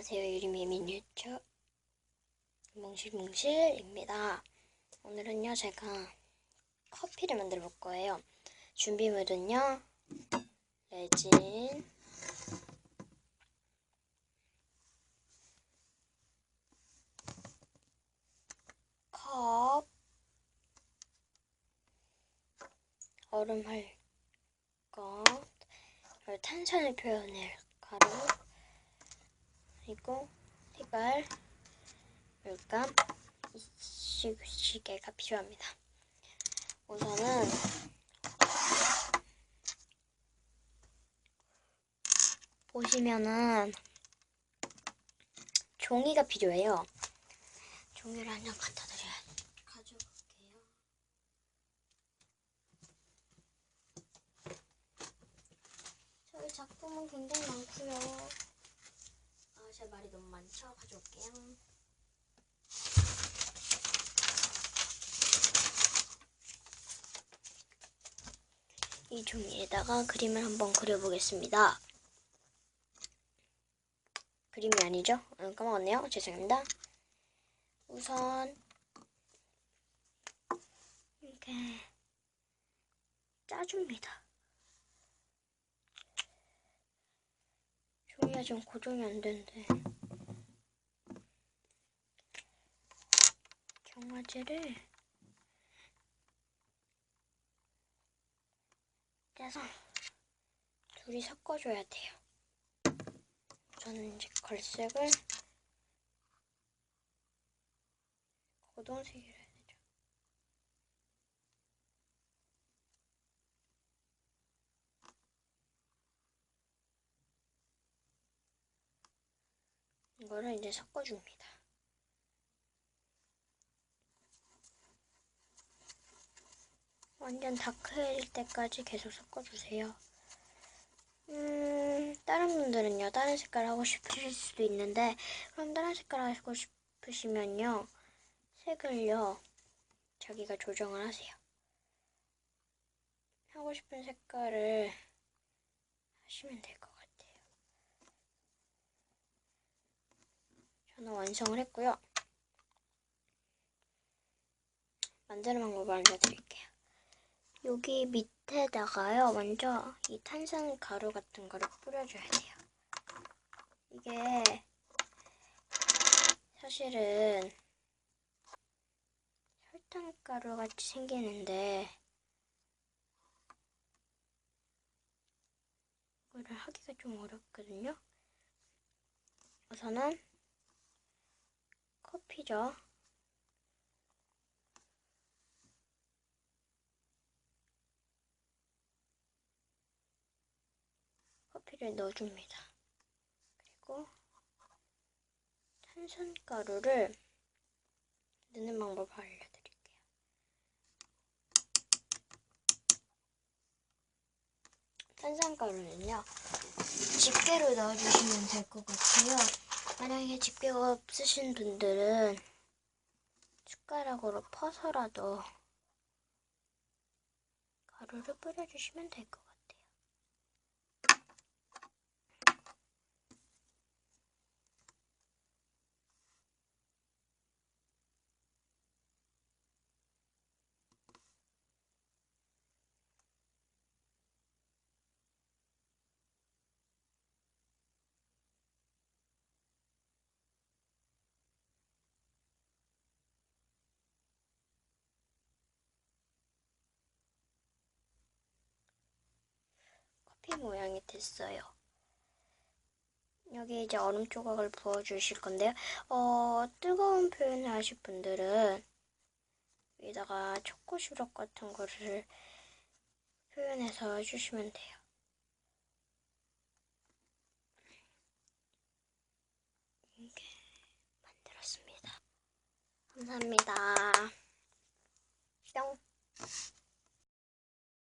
안녕하세요. 유리미 미니어처 뭉실뭉실입니다. 오늘은요, 제가 커피를 만들어 볼 거예요. 준비물은요, 레진, 컵, 얼음 할 것, 그리고 탄산을 표현할 가루, 그리고 티발, 물감, 시- 시계가 필요합니다. 우선은 보시면은 종이가 필요해요. 종이를 한 장 갖다 드려야 가져올게요. 저희 작품은 굉장히 많고요. 아, 많죠? 가져올게요. 이 종이에다가 그림을 한번 그려보겠습니다. 그림이 아니죠? 어, 까먹었네요. 죄송합니다. 우선 이렇게 짜줍니다. 종이가 좀 고정이 안 되는데 경화제를 떼서 둘이 섞어줘야 돼요. 저는 이제 걸색을 고동색이라 해야 되죠. 이거를 이제 섞어줍니다. 완전 다크일 때까지 계속 섞어주세요. 음, 다른 분들은요, 다른 색깔 하고 싶으실 수도 있는데, 그럼 다른 색깔 하고 싶으시면요, 색을요, 자기가 조정을 하세요. 하고 싶은 색깔을 하시면 될 것 같아요. 저는 완성을 했고요. 만드는 방법을 알려드릴게요. 여기 밑에다가요, 먼저 이 탄산 가루 같은 거를 뿌려줘야 돼요. 이게 사실은 설탕가루 같이 생기는데 이거를 하기가 좀 어렵거든요. 우선은 커피죠. 커피를 넣어줍니다. 그리고 탄산가루를 넣는 방법을 알려드릴게요. 탄산가루는요, 집게로 넣어주시면 될 것 같아요. 만약에 집게가 없으신 분들은 숟가락으로 퍼서라도 가루를 뿌려주시면 될 것 같아요. 모양이 됐어요. 여기 이제 얼음 조각을 부어주실 건데요. 어, 뜨거운 표현을 하실 분들은 여기다가 초코 시럽 같은 거를 표현해서 해주시면 돼요. 이렇게 만들었습니다. 감사합니다. 뿅.